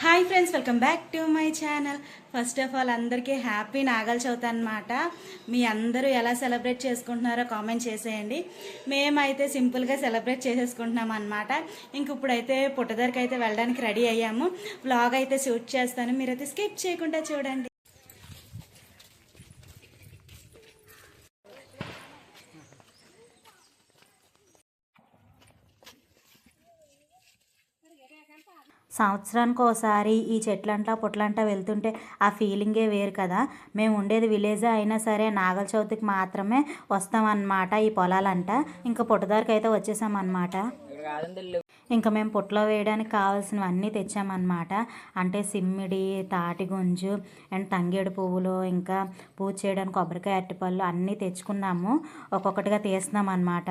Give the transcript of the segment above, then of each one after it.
Hi friends welcome back to my channel. First of all అందరికీ happy Nagula Chavithi అనమాట మీ అందరూ ఎలా సెలబ్రేట్ చేసుకుంటున్నారో కామెంట్ చేసేయండి. మేమైతే సింపుల్గా సెలబ్రేట్ చేసేసుకుంటున్నాం అనమాట ఇంక ఇప్పుడైతే పుట్టదరికి అయితే వెళ్ళడానికి రెడీ అయ్యాము. వ్లాగ్ అయితే షూట్ చేస్తాను. మీరైతే స్కిప్ చేయకుండా చూడండి. సంవత్సరానికి ఒకసారి ఈ చెట్లంట పుట్లంట వెళ్తుంటే ఆ ఫీలింగే వేరు కదా. మేము ఉండేది విలేజే అయినా సరే నాగల చవితికి మాత్రమే వస్తామన్నమాట ఈ పొలాలంట. ఇంకా పుట్టదారికి అయితే వచ్చేసామన్నమాట. ఇంకా మేము పుట్టలో వేయడానికి కావాల్సినవన్నీ తెచ్చామన్నమాట. అంటే సిమ్మిడి తాటి గుంజు అండ్ తంగేడు పువ్వులు ఇంకా పూజ చేయడానికి కొబ్బరికాయ అరటిపళ్ళు అన్నీ తెచ్చుకున్నాము. ఒక్కొక్కటిగా తీస్తున్నాం అన్నమాట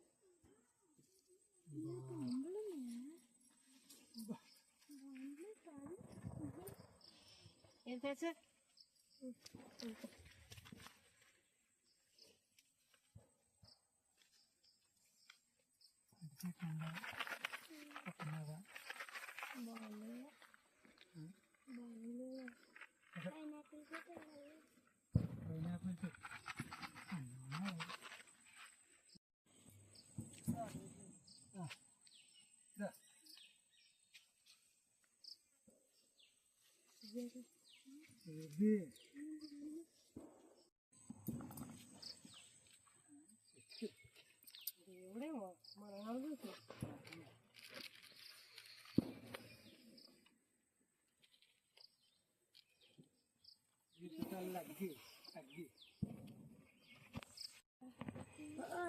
ఏం తెచ్చు ప్రత్యేకంగా బాగుంది. కాదు అది ఇది అగ్గి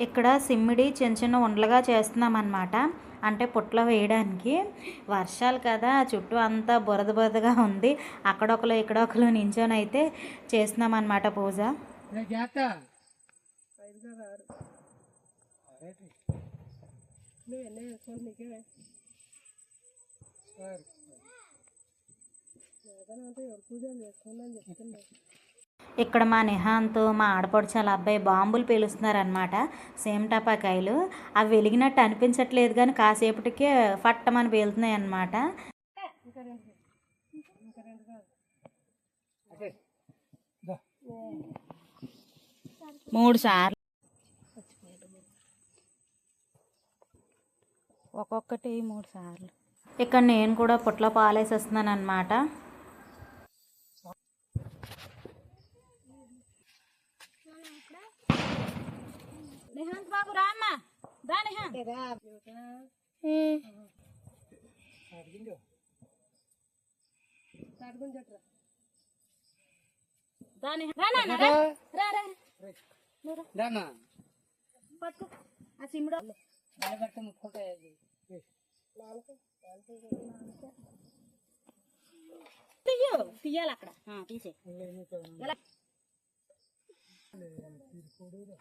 ఇక్కడ సిమ్మిడి చిన్న చిన్న ఉండలుగా చేస్తున్నాం అనమాట అంటే పుట్లో వేయడానికి. వర్షాలు కదా చుట్టూ అంతా బురద బురదగా ఉంది. అక్కడొకరు ఇక్కడొకరు నించొని అయితే చేస్తున్నాం అనమాట పూజ రేపు చేస్తా ఇక్కడ మా నిహాంతో మా ఆడపడుచాల అబ్బాయి బాంబులు పేలుస్తున్నారనమాట సేమటపాకాయలు అవి వెలిగినట్టు అనిపించట్లేదు కానీ కాసేపటికే ఫట్టమని పేలుతున్నాయి అనమాట మూడు సార్లు. ఒక్కొక్కటి మూడు సార్లు. ఇక్కడ నేను కూడా పుట్ల పాలేసేస్తున్నాను అనమాట నిహాంత్ బాబు రామ్మా దా నిహాంత్. పట్టుకో ఆ తీయు తీయాలి అక్కడ. ఆ, తీసే ఎలా? ఎక్కడో మా దాచుకోలేదు ఎలుగు.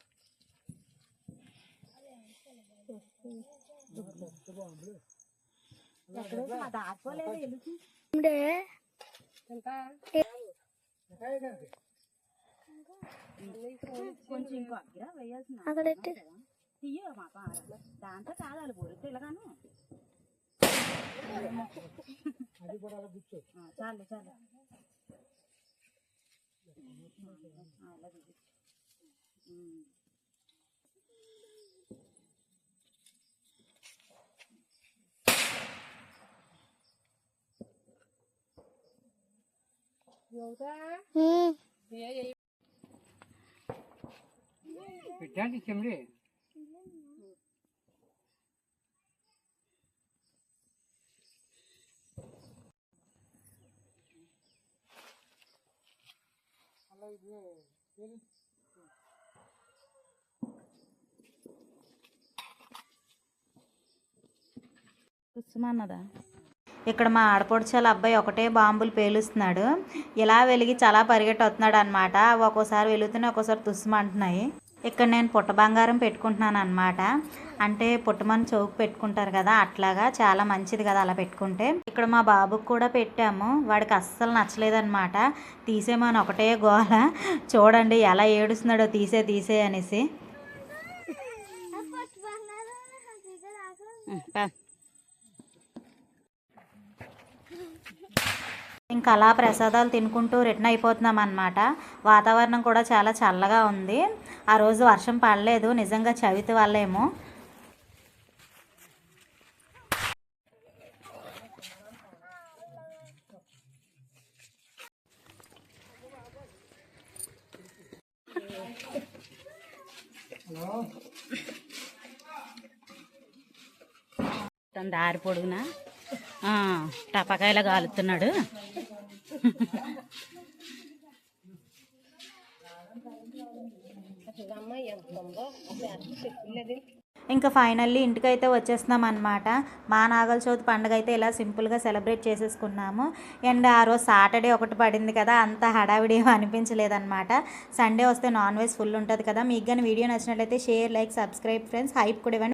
కొంచెం ఇంకో అగ్గిరా వేయాల్సిన తీయ మా పార. దాంతో కాదాలి పోయితే ఇలాగాను చాలు చాలు ఆ, పెట్టండి చెమ్మి. అలా ఇది కుసుమన్నదా? ఇక్కడ మా ఆడపడుచాల అబ్బాయి ఒకటే బాంబులు పేలుస్తున్నాడు. ఇలా వెలిగి చాలా పరిగెట్టొస్తున్నాడు అనమాట ఒక్కోసారి వెలుగుతున్నాయి ఒక్కోసారి తుస్సుమంటున్నాయి. ఇక్కడ నేను పుట్ట బంగారం పెట్టుకుంటున్నాను అనమాట అంటే పుట్టమని చౌకు పెట్టుకుంటారు కదా అట్లాగా చాలా మంచిది కదా అలా పెట్టుకుంటే. ఇక్కడ మా బాబుకి కూడా పెట్టాము. వాడికి అస్సలు నచ్చలేదన్నమాట. తీసేమని ఒకటే గోల. చూడండి ఎలా ఏడుస్తున్నాడో తీసే తీసే అనేసి. ఇంకా అలా ప్రసాదాలు తినుకుంటూ రిటర్న్ అయిపోతున్నాం అనమాట వాతావరణం కూడా చాలా చల్లగా ఉంది. ఆ రోజు వర్షం పడలేదు. నిజంగా చవితి వల్లేమో దారి పొడుగునా? టపకాయలా కాలుతున్నాడు ఇంకా ఫైనల్లీ ఇంటికైతే వచ్చేస్తున్నాం అనమాట మా నాగల చవితి పండుగ అయితే ఇలా సింపుల్గా సెలబ్రేట్ చేసేసుకున్నాము. అండ్ ఆ రోజు సాటర్డే ఒకటి పడింది కదా అంత హడావిడి అనిపించలేదన్నమాట. సండే వస్తే నాన్ వెజ్ ఫుల్ ఉంటుంది కదా మీకు కానీ వీడియో నచ్చినట్లయితే share like subscribe friends. Hype కూడా ఇవ్వండి.